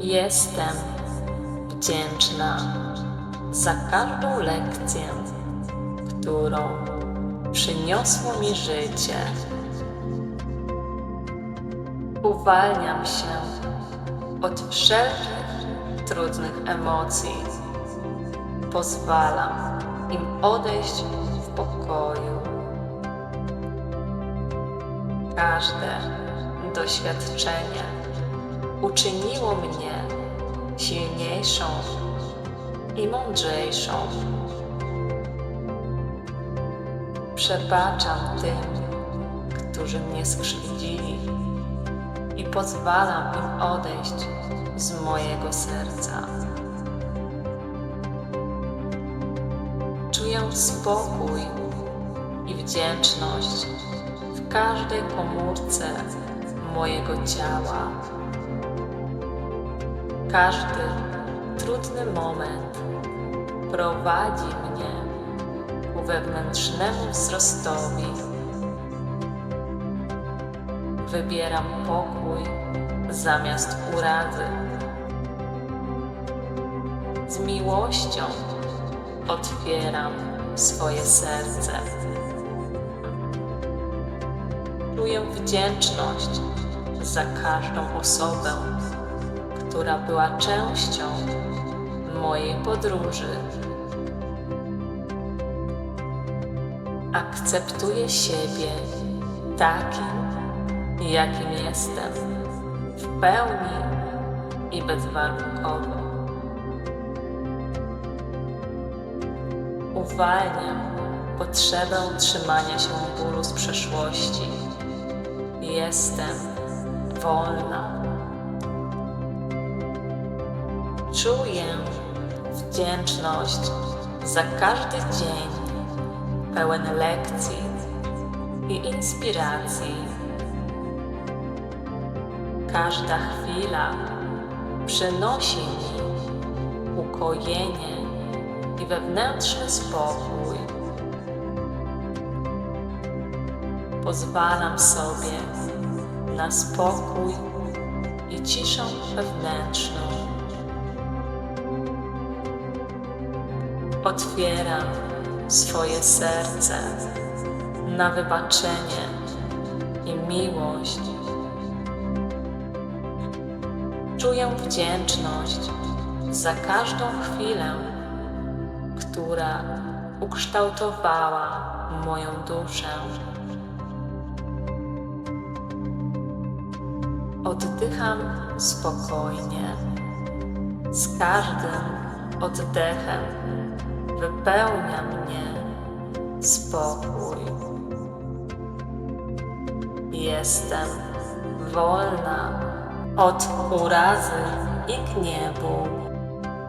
Jestem wdzięczna za każdą lekcję, którą przyniosło mi życie. Uwalniam się od wszelkich trudnych emocji. Pozwalam im odejść w pokoju. Każde doświadczenie uczyniło mnie silniejszą i mądrzejszą. Przebaczam tym, którzy mnie skrzywdzili i pozwalam im odejść z mojego serca. Czuję spokój i wdzięczność w każdej komórce mojego ciała. Każdy trudny moment prowadzi mnie ku wewnętrznemu wzrostowi. Wybieram pokój zamiast urazy. Z miłością otwieram swoje serce. Czuję wdzięczność za każdą osobę, która była częścią mojej podróży. Akceptuję siebie takim, jakim jestem, w pełni i bezwarunkowo. Uwalniam potrzebę trzymania się bólu z przeszłości. Jestem wolna. Czuję wdzięczność za każdy dzień pełen lekcji i inspiracji. Każda chwila przynosi mi ukojenie i wewnętrzny spokój. Pozwalam sobie na spokój i ciszę wewnętrzną. Otwieram swoje serce na wybaczenie i miłość. Czuję wdzięczność za każdą chwilę, która ukształtowała moją duszę. Oddycham spokojnie. Z każdym oddechem wypełnia mnie spokój. Jestem wolna od urazy i gniewu.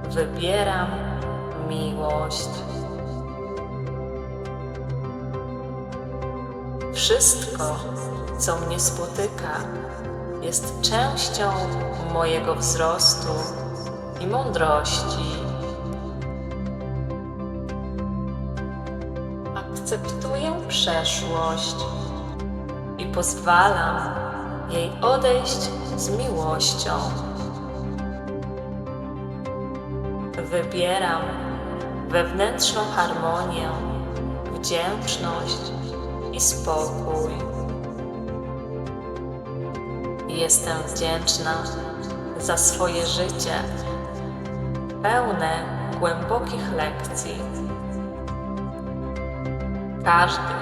Wybieram miłość. Wszystko, co mnie spotyka, jest częścią mojego wzrostu i mądrości. Akceptuję przeszłość i pozwalam jej odejść z miłością. Wybieram wewnętrzną harmonię, wdzięczność i spokój. Jestem wdzięczna za swoje życie, pełne głębokich lekcji. Każdy,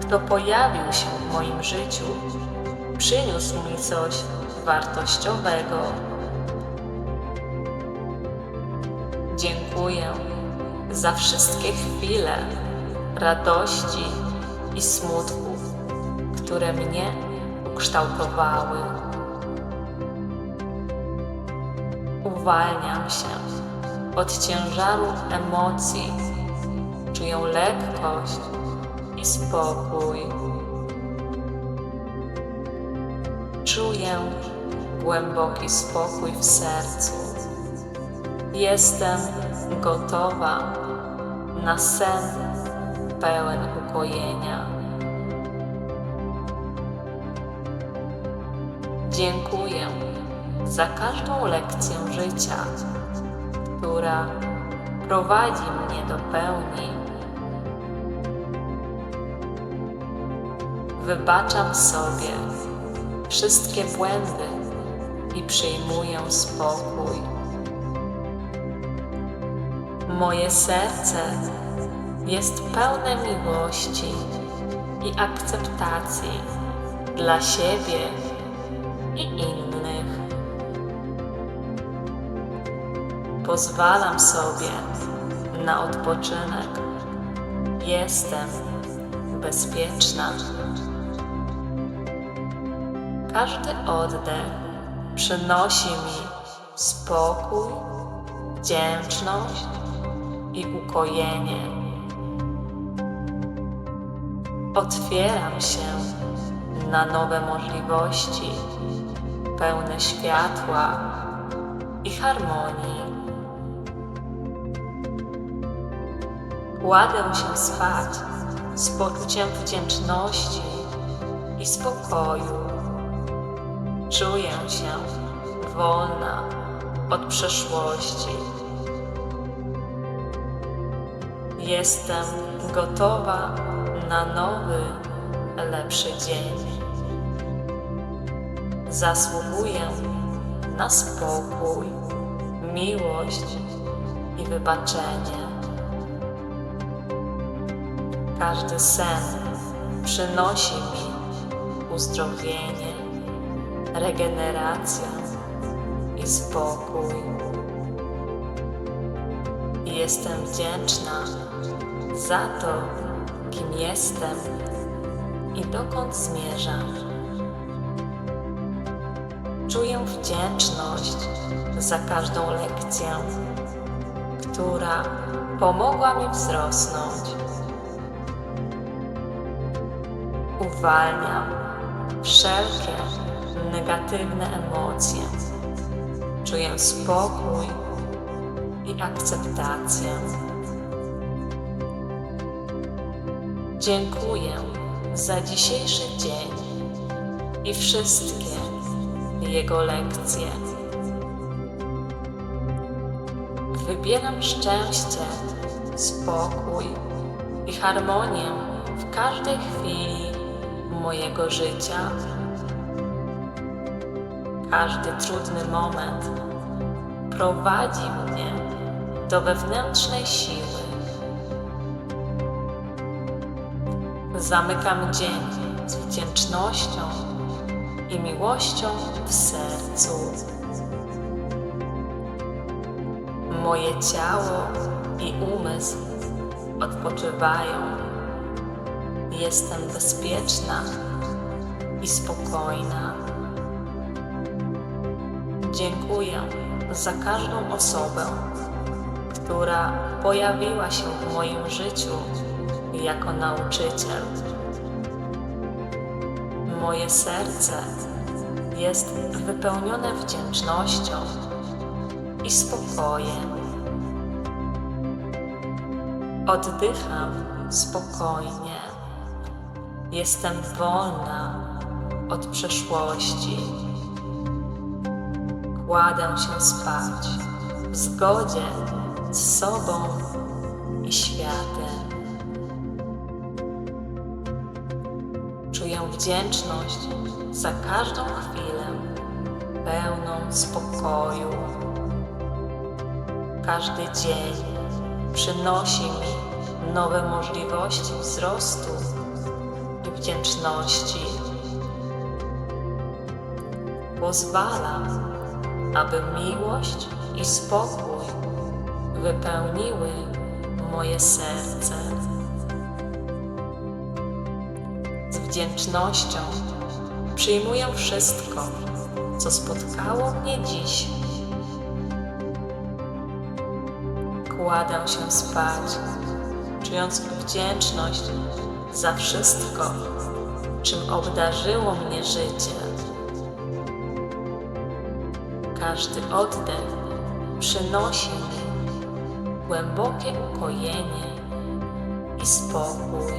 kto pojawił się w moim życiu, przyniósł mi coś wartościowego. Dziękuję za wszystkie chwile radości i smutku, które mnie ukształtowały. Uwalniam się od ciężaru emocji, czuję lekkość i spokój. Czuję głęboki spokój w sercu. Jestem gotowa na sen pełen ukojenia. Dziękuję za każdą lekcję życia, która prowadzi mnie do pełni. Wybaczam sobie wszystkie błędy i przyjmuję spokój. Moje serce jest pełne miłości i akceptacji dla siebie i innych. Pozwalam sobie na odpoczynek. Jestem bezpieczna. Każdy oddech przynosi mi spokój, wdzięczność i ukojenie. Otwieram się na nowe możliwości, pełne światła i harmonii. Kładę się spać z poczuciem wdzięczności i spokoju. Czuję się wolna od przeszłości. Jestem gotowa na nowy, lepszy dzień. Zasługuję na spokój, miłość i wybaczenie. Każdy sen przynosi mi uzdrowienie, regenerację i spokój. Jestem wdzięczna za to, kim jestem i dokąd zmierzam. Czuję wdzięczność za każdą lekcję, która pomogła mi wzrosnąć. Uwalniam wszelkie negatywne emocje. Czuję spokój i akceptację. Dziękuję za dzisiejszy dzień i wszystkie jego lekcje. Wybieram szczęście, spokój i harmonię w każdej chwili mojego życia. Każdy trudny moment prowadzi mnie do wewnętrznej siły. Zamykam dzień z wdzięcznością i miłością w sercu. Moje ciało i umysł odpoczywają. Jestem bezpieczna i spokojna. Dziękuję za każdą osobę, która pojawiła się w moim życiu jako nauczyciel. Moje serce jest wypełnione wdzięcznością i spokojem. Oddycham spokojnie. Jestem wolna od przeszłości. Kładę się spać w zgodzie z sobą i światem. Czuję wdzięczność za każdą chwilę pełną spokoju. Każdy dzień przynosi mi nowe możliwości wzrostu i wdzięczności. Pozwalam, aby miłość i spokój wypełniły moje serce. Z wdzięcznością przyjmuję wszystko, co spotkało mnie dziś. Kładę się spać, czując wdzięczność za wszystko, czym obdarzyło mnie życie. Każdy oddech przynosi mi głębokie ukojenie i spokój.